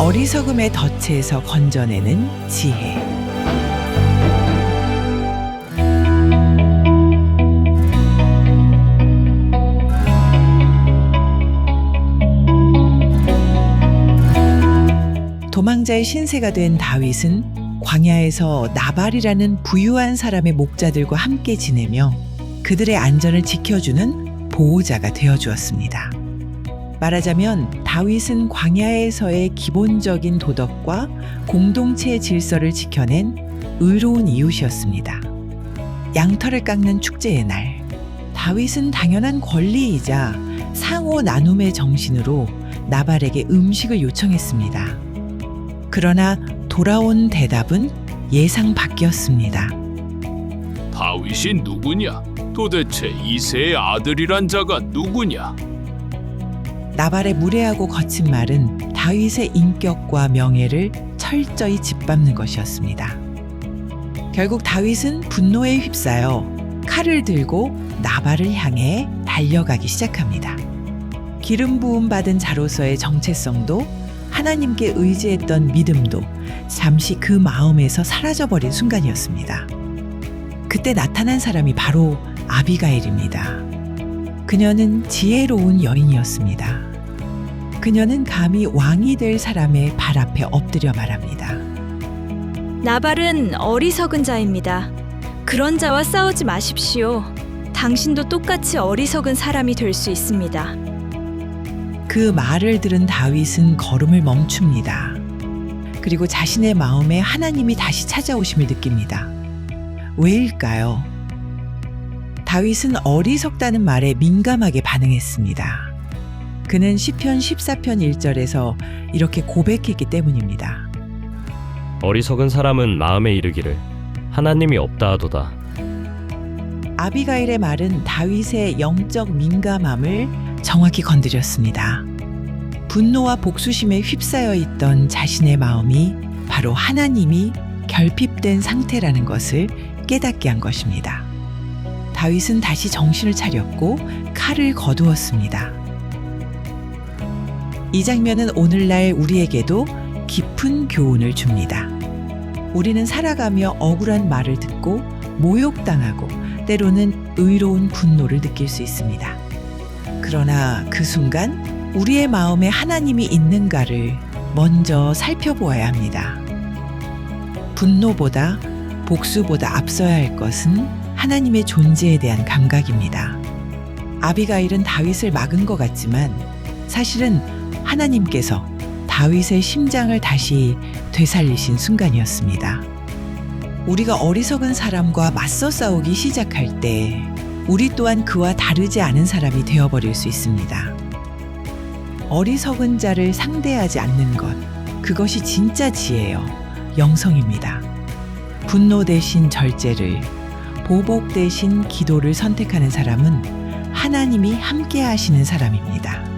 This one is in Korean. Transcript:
어리석음의 덫에서 건져내는 지혜. 도망자의 신세가 된 다윗은 광야에서 나발이라는 부유한 사람의 목자들과 함께 지내며 그들의 안전을 지켜주는 보호자가 되어 주었습니다. 말하자면 다윗은 광야에서의 기본적인 도덕과 공동체의 질서를 지켜낸 의로운 이웃이었습니다. 양털을 깎는 축제의 날, 다윗은 당연한 권리이자 상호 나눔의 정신으로 나발에게 음식을 요청했습니다. 그러나 돌아온 대답은 예상 밖이었습니다. 다윗이 누구냐? 도대체 이세의 아들이란 자가 누구냐? 나발의 무례하고 거친 말은 다윗의 인격과 명예를 철저히 짓밟는 것이었습니다. 결국 다윗은 분노에 휩싸여 칼을 들고 나발을 향해 달려가기 시작합니다. 기름 부음 받은 자로서의 정체성도 하나님께 의지했던 믿음도 잠시 그 마음에서 사라져버린 순간이었습니다. 그때 나타난 사람이 바로 아비가일입니다. 그녀는 지혜로운 여인이었습니다. 그녀는 감히 왕이 될 사람의 발 앞에 엎드려 말합니다. 나발은 어리석은 자입니다. 그런 자와 싸우지 마십시오. 당신도 똑같이 어리석은 사람이 될 수 있습니다. 그 말을 들은 다윗은 걸음을 멈춥니다. 그리고 자신의 마음에 하나님이 다시 찾아오심을 느낍니다. 왜일까요? 다윗은 어리석다는 말에 민감하게 반응했습니다. 그는 시편 14편 1절에서 이렇게 고백했기 때문입니다. 어리석은 사람은 마음에 이르기를 하나님이 없다 하도다. 아비가일의 말은 다윗의 영적 민감함을 정확히 건드렸습니다. 분노와 복수심에 휩싸여 있던 자신의 마음이 바로 하나님이 결핍된 상태라는 것을 깨닫게 한 것입니다. 다윗은 다시 정신을 차렸고 칼을 거두었습니다. 이 장면은 오늘날 우리에게도 깊은 교훈을 줍니다. 우리는 살아가며 억울한 말을 듣고 모욕당하고 때로는 의로운 분노를 느낄 수 있습니다. 그러나 그 순간 우리의 마음에 하나님이 있는가를 먼저 살펴보아야 합니다. 분노보다 복수보다 앞서야 할 것은 하나님의 존재에 대한 감각입니다. 아비가일은 다윗을 막은 것 같지만 사실은 하나님께서 다윗의 심장을 다시 되살리신 순간이었습니다. 우리가 어리석은 사람과 맞서 싸우기 시작할 때 우리 또한 그와 다르지 않은 사람이 되어버릴 수 있습니다. 어리석은 자를 상대하지 않는 것, 그것이 진짜 지혜요, 영성입니다. 분노 대신 절제를, 보복 대신 기도를 선택하는 사람은 하나님이 함께 하시는 사람입니다.